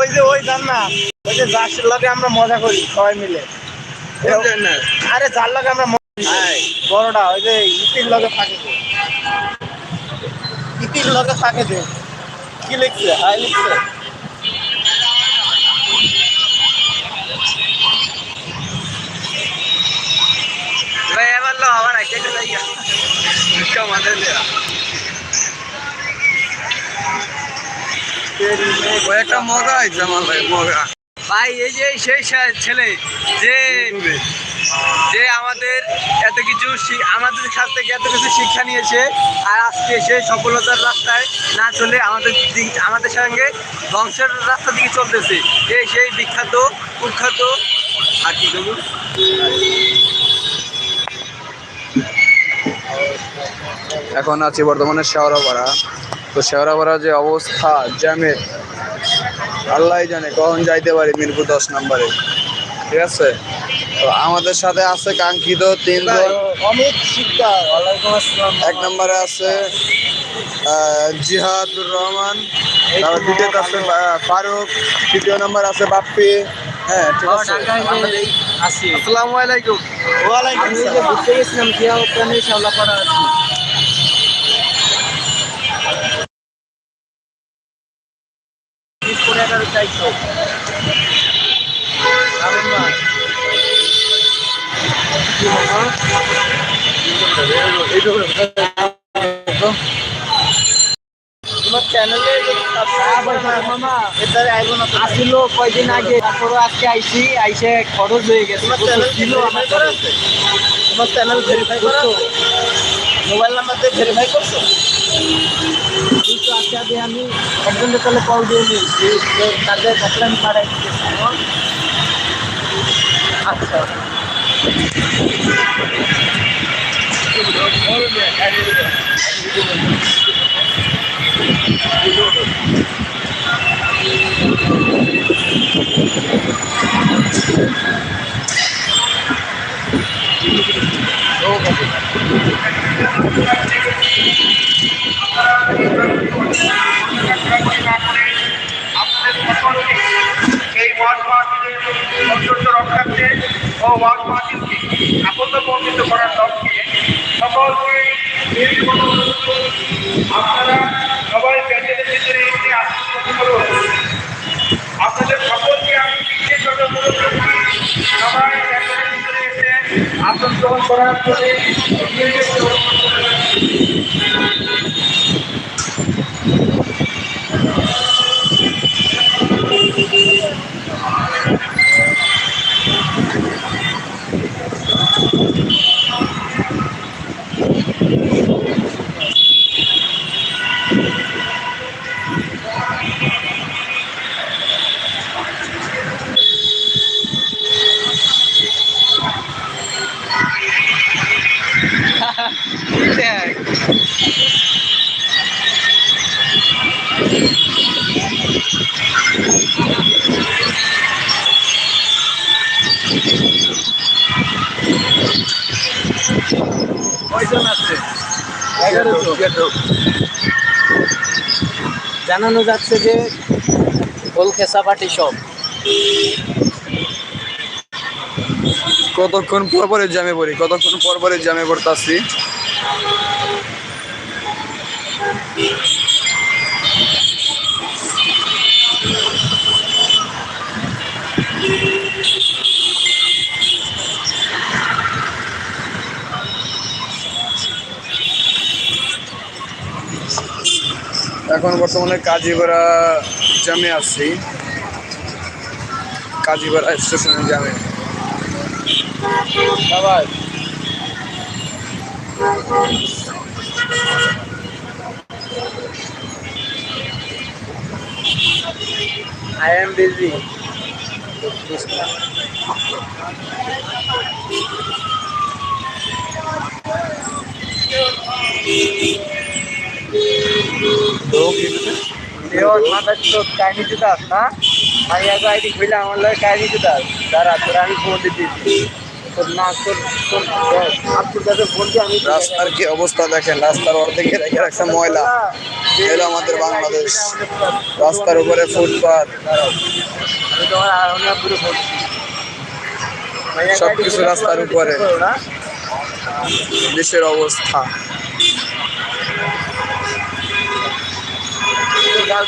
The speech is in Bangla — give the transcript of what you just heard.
ওই যে ওই জান না ওই যে যার লাগে আমরা মজা করি সবাই মিলে। আরে যার লাগে আমরা মজা করি। বড়টা ওই যে ইতির লগে দে। ইতির লগে ফাঁকে দে। কি লিখছে? হাই লিখছে। ভাই এবার লো আবার আইতে কমাতে দেয়া একটা মগা আইছে আমার ভাই মগা। ভাই এই যে সেই ছেলে যে যে আমাদের এত কিছু আমাদের কাছ থেকে এত কিছু শিক্ষা নিয়েছে আর আজকে সে সফলতার রাস্তায় না চলে আমাদের আমাদের সঙ্গে ধ্বংসের রাস্তা দিকে চলতেছে। এই সেই বিখ্যাত কুখ্যাত আর কি বলুন এখন আছি বর্তমানে শেওড়াপাড়া। তো শেওরা শেওড়াপাড়া যে অবস্থা জ্যামের আল্লাহ জানে কখন যাইতে পারি মিরপুর দশ নম্বরে। ঠিক আছে? তো আমাদের সাথে আছে কাঙ্ক্ষিত তিনজন। অমিত শিকদার এক নম্বরে আছে জিহাদুর রহমান তারপর দ্বিতীয়তে আছে ফারুক তৃতীয় নম্বর আছে বাপ্পি। হ্যাঁ ঠিক আছে। আসসালামু আলাইকুম। ওয়ালাইকুম আমি যে আসসালাম। ঘুরতে গেছিলাম জিয়া ওখানে শাওলা করা আছে করে এগারো চাইছো তোমার চ্যানেলে আসিল কয়দিন আগে তারপরে আজকে আইছি আইসে খরচ হয়ে গেছে। তোমার চ্যানেল ভেরিফাই মোবাইল নাম্বার দিয়ে ভেরিফাই করছ? কিন্তু আজকে আগে আমি একজনের তাহলে কল দিয়ে পাঠাই আচ্ছা আপনাদের সকলকে এই ওয়াজ মাহফিলের সৌন্দর্য রক্ষার্থে ও ওয়াজ মাহফিলকে বর্ণিত করার লক্ষ্যে সকলকে আপনারা সবাই প্যান্ডেলের ভিতরে এসে আসন করুন। আপনাদের সকলকে আমি বিশেষভাবে অনুরোধ করছি, সবাই প্যান্ডেলের ভিতরে এসে আসন গ্রহণ করার জন্য বিনীত অনুরোধ করছি। আছে। জানানো যাচ্ছে যে গোল খেসাপাটি সব। কতক্ষণ পর পরে জ্যামে পড়ি? কতক্ষণ পর পরে জ্যামে পড়তাছি? এখন বর্তমানে কাজীপাড়া জামে আছি। কাজীপাড়া স্টেশনে আই এম বিজি দেওয়ার মাথা তো কাহিনী দিতাস না? আমি আগে আইডি খুলে আমার লাগে কাহিনী দিতাস দাঁড়া তোরা আমি ফোন দিতেছি। রাস্তার কি অবস্থা দেখেন? রাস্তার অর্ধেকে রেখে রাখছে ময়লা। এলো আমাদের বাংলাদেশ। রাস্তার উপরে ফুটপাত। সবকিছু রাস্তার উপরে। দেশের অবস্থা।